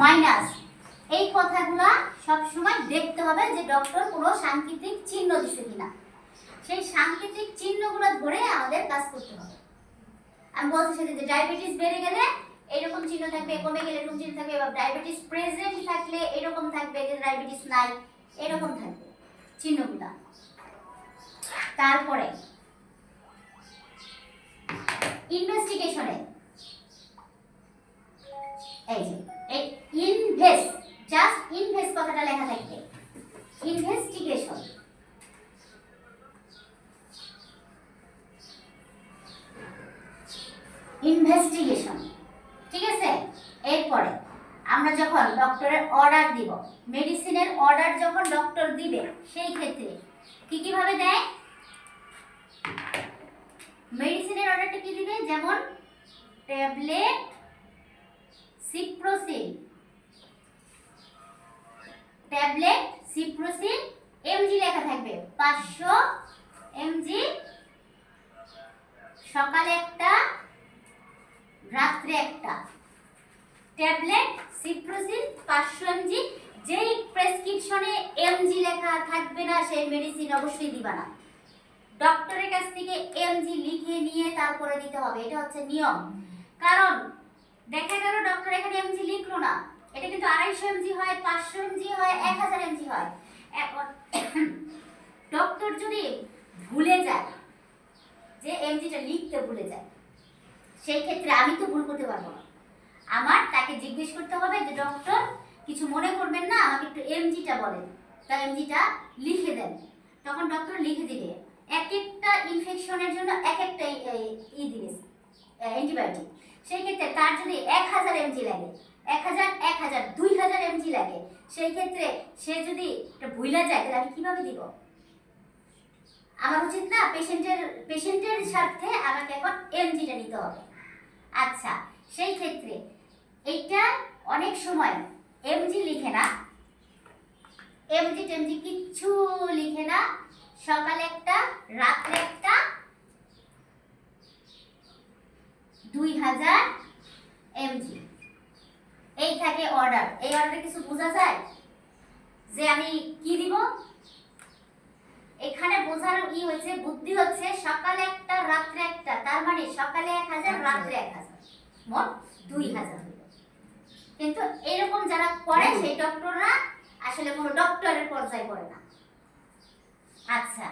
Minus. এই কথাগুলা সব সময় দেখতে হবে যে ডক্টর কোনো সাংকেতিক চিহ্ন দিছে কিনা। সেই সাংকেতিক চিহ্নগুলো ধরে আমাদের কাজ করতে হবে। আমি বলছি সেদিন যে ডায়াবেটিস বেড়ে গেলে এরকম চিহ্ন থাকবে, কমে গেলে এরকম চিহ্ন থাকবে, বা ডায়াবেটিস প্রেজেন্ট থাকলে এরকম থাকবে যে ডায়াবেটিস নাই, এরকম থাকবে চিহ্নগুলা। তারপরে ইনভেস্টিগেশনে কথাটা লেখা থাকবে। ইনভেস্টিগেশন ইনভেস্টিগেশন ঠিক আছে? এরপরে আমরা যখন ডক্টরের অর্ডার দিব মেডিসিনের অর্ডার যখন ডক্টর দিবে, সেই ক্ষেত্রে কি কীভাবে দেয়? মেডিসিনের অর্ডারটা কি দিবে? যেমন tablet ciprocin tablet, ciprocin, MG লেখা থাকবে। পাঁচশো এমজি। সকালে একটা, রাত্রে একটা। ট্যাবলেট, সিপ্রোসিন, পাঁচশো এমজি। যেই প্রেসক্রিপশনে এমজি লেখা থাকবে না, সেই মেডিসিন অবশ্যই দিবা না। ডক্টরের কাছ থেকে এমজি লিখে নিয়ে তারপরে দিতে হবে। এটা হচ্ছে নিয়ম। কারণ, দেখা গেল ডক্টর এখানে এমজি লিখলো না। এটা কিন্তু আড়াইশো এমজি হয়, পাঁচশো এমজি হয়, এক হাজার এমজি হয়। ডক্টর যদি ভুলে যায়, যে এমজিটা লিখতে ভুলে যায়, সেই ক্ষেত্রে আমি তো ভুল করতে পারব না। আমার তাকে জিজ্ঞেস করতে হবে যে ডক্টর কিছু মনে করবেন না? আমাকে একটু এমজিটা বলেন। তা এমজিটা লিখে দেন। তখন ডক্টর লিখে দিবে, এক একটা ইনফেকশনের জন্য এক একটা ই দিবে অ্যান্টিবায়োটিক সেই ক্ষেত্রে তার যদি এক হাজার এমজি লাগে এক হাজার এক হাজার, দুই হাজার এমজি লাগে। সেই ক্ষেত্রে সে যদি এটা ভুলে যায়, তাহলে আমি কীভাবে দিব? আমার উচিত না পেশেন্টের পেশেন্টের স্বার্থে আমাকে এখন এমজিটা নিতে হবে। আচ্ছা সেই ক্ষেত্রে এইটা অনেক সময় এমজি লিখে না। এমজি টেমজি কিচ্ছু লিখে না। সকালে একটা, রাত্রে একটা। দুই হাজার এমজি থাকে অর্ডার এই অর্ডারে কিছু বোঝা যায়? যে আমি কি দিব? এখানে বোঝার ই হচ্ছে বুদ্ধি হচ্ছে সকালে একটা রাত্রে একটা। তার মানে সকালে এক হাজার রাত্রে এক হাজার। মোট দুই হাজার কিন্তু এরকম যারা করে সেই ডক্টররা আসলে কোনো ডক্টরের পর্যায়ে পড়ে না। আচ্ছা।